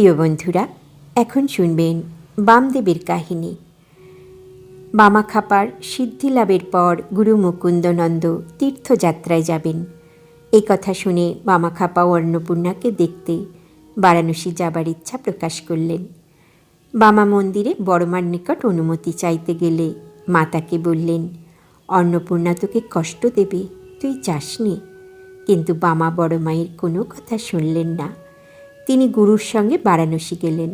প্রিয় বন্ধুরা, এখন শুনবেন বামদেবের কাহিনী। মামা খাপার সিদ্ধি লাভের পর গুরু মুকুন্দনন্দ তীর্থযাত্রায় যাবেন। এই কথা শুনে মামা খাপা ও অন্নপূর্ণাকে দেখতে বারাণসী যাবার ইচ্ছা প্রকাশ করলেন। বামা মন্দিরে বড়মার নিকট অনুমতি চাইতে গেলে মাতাকে বললেন, অন্নপূর্ণা তোকে কষ্ট দেবে, তুই যাসনি কিন্তু বামা বড় মায়ের কোনো কথা শুনলেন না। তিনি গুরুর সঙ্গে বারাণসী গেলেন।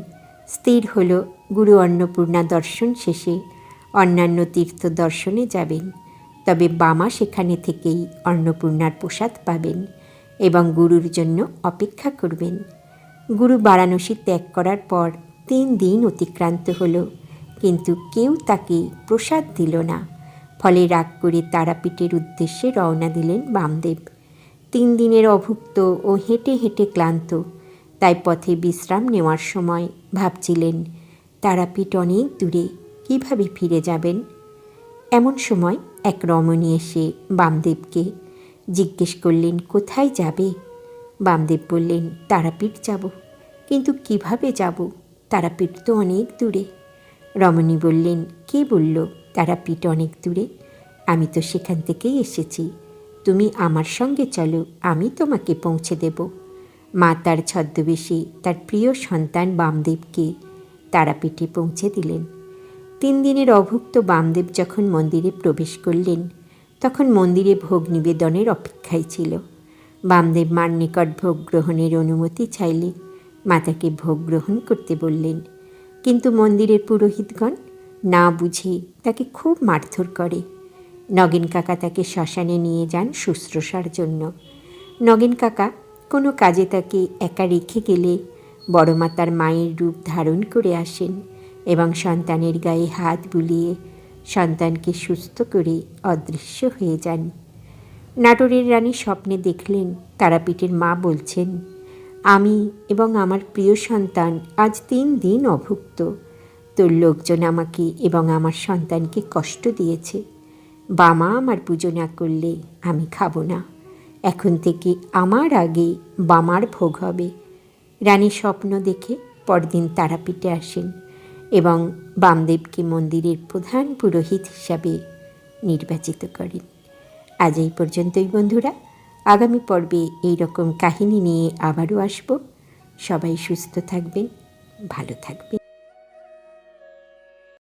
স্থির হল গুরু অন্নপূর্ণা দর্শন শেষে। অন্যান্য তীর্থ দর্শনে যাবেন। তবে বামা সেখানে থেকেই অন্নপূর্ণার প্রসাদ পাবেন এবং গুরুর জন্য অপেক্ষা করবেন। গুরু বারাণসী ত্যাগ করার পর তিন দিন অতিক্রান্ত হল, কিন্তু কেউ তাকে প্রসাদ দিল না। ফলে রাগ করে তারাপীঠের উদ্দেশ্যে রওনা দিলেন বামদেব। তিন দিনের অভুক্ত ও হেঁটে হেঁটে ক্লান্ত তাই পথে বিশ্রাম নেওয়ার সময় ভাবছিলেন, তারাপীঠ অনেক দূরে কীভাবে ফিরে যাবেন? এমন সময় এক রমণী এসে বামদেবকে জিজ্ঞেস করলেন, কোথায় যাবে? বামদেব বললেন, তারাপীঠ যাব। কিন্তু কীভাবে যাব? তারাপীঠ তো অনেক দূরে। রমণী বললেন, কে বলল তারাপীঠ অনেক দূরে? আমি তো সেখান থেকেই এসেছি। তুমি আমার সঙ্গে চলো, আমি তোমাকে পৌঁছে দেব। মা তার ছদ্মবেশে তার প্রিয় সন্তান বামদেবকে তারাপীঠে পৌঁছে দিলেন। তিন দিনের অভুক্ত বামদেব যখন মন্দিরে প্রবেশ করলেন, তখন মন্দিরে ভোগ নিবেদনের অপেক্ষায় ছিল। বামদেব মার নিকট ভোগ গ্রহণের অনুমতি চাইলে মাতাকে ভোগ গ্রহণ করতে বললেন। কিন্তু মন্দিরের পুরোহিতগণ না বুঝে তাকে খুব মারধর করে। নগেন কাকা তাকে শ্মশানে নিয়ে যান শুশ্রূষার জন্য। নগেন কাকা কোনো কাজে তাকে একা রেখে গেলে বড়মা তার মায়ের রূপ ধারণ করে আসেন এবং সন্তানের গায়ে হাত বুলিয়ে সন্তানকে সুস্থ করে অদৃশ্য হয়ে যান। নাটোরের রানী স্বপ্নে দেখলেন তারাপীঠের মা বলছেন, আমি এবং আমার প্রিয় সন্তান আজ তিন দিন অভুক্ত। তোর লোকজন আমাকে এবং আমার সন্তানকে কষ্ট দিয়েছে। বামা আমার পুজো না করলে আমি খাব না। এখন থেকে আমার আগে বামার ভোগ হবে। রানী স্বপ্ন দেখে পরদিন তারাপীঠে আসেন এবং বামদেবকে মন্দিরের প্রধান পুরোহিত হিসাবে নির্বাচিত করেন। আজ এই পর্যন্তই বন্ধুরা। আগামী পর্বে এই রকম কাহিনী নিয়ে আবারও আসব। সবাই সুস্থ থাকবেন, ভালো থাকবেন।